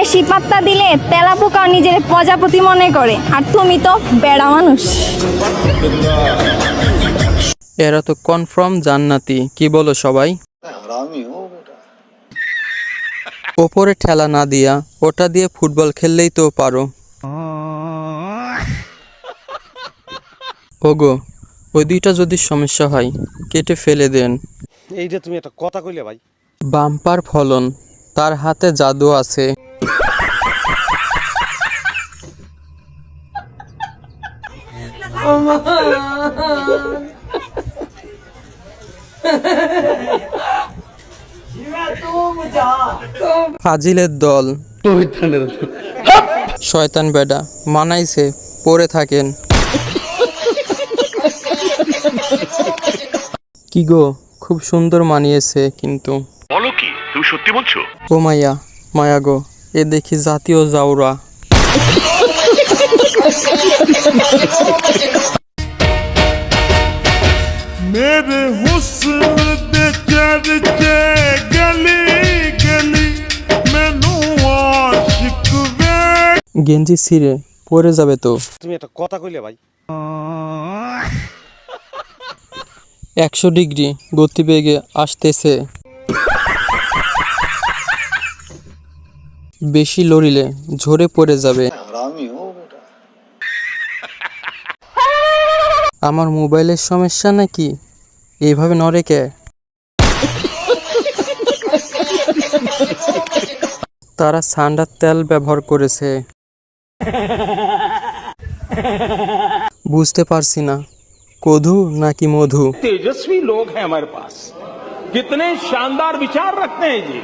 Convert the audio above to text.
বেশি পাত্তা দিলে তেলা পোকা নিজের প্রজাপতি মনে করে। আর তুমি তো বেড়া মানুষ। এরা তো কনফার্ম জান্নাতি কি বলো সবাই? ওপরে ঠেলা না দিয়া ওটা দিয়ে ফুটবল খেললেই তো পারো। ওগো ওই দুইটা যদি সমস্যা হয় কেটে ফেলে দেন। এইটা তুমি একটা কথা কইলে ভাই। বাম্পার ফলন তার হাতে জাদু আছে। ফাজিলের দল। শয়তান বেডা মানাইছে পড়ে থাকেন। কি গো খুব সুন্দর মানিয়েছে কিন্তু। বলো কি তুমি সত্যি বলছো? ও মাইয়া মায়া গো এ দেখি জাতীয় জাউরা। मेरे हुस्न दे चर्चे गली गली मैनू आशिक वे গেঞ্জি ছিঁড়ে পরে যাবে তো তুমি একটা কথা কইলে ভাই একশো ডিগ্রি গতিবেগে আসতেছে বেশি লড়িলে ঝরে পড়ে যাবে আমার মোবাইলের সমস্যা নাকি? এইভাবে নরেকে তারা সান্ডার তেল ব্যবহার করেছে। বুঝতে পারছি না, কধু নাকি মধু? তেজস্বী লোক হ্যাঁ আমার পাস কিতনে শানদার বিচার রাখতে হ্যাঁ জি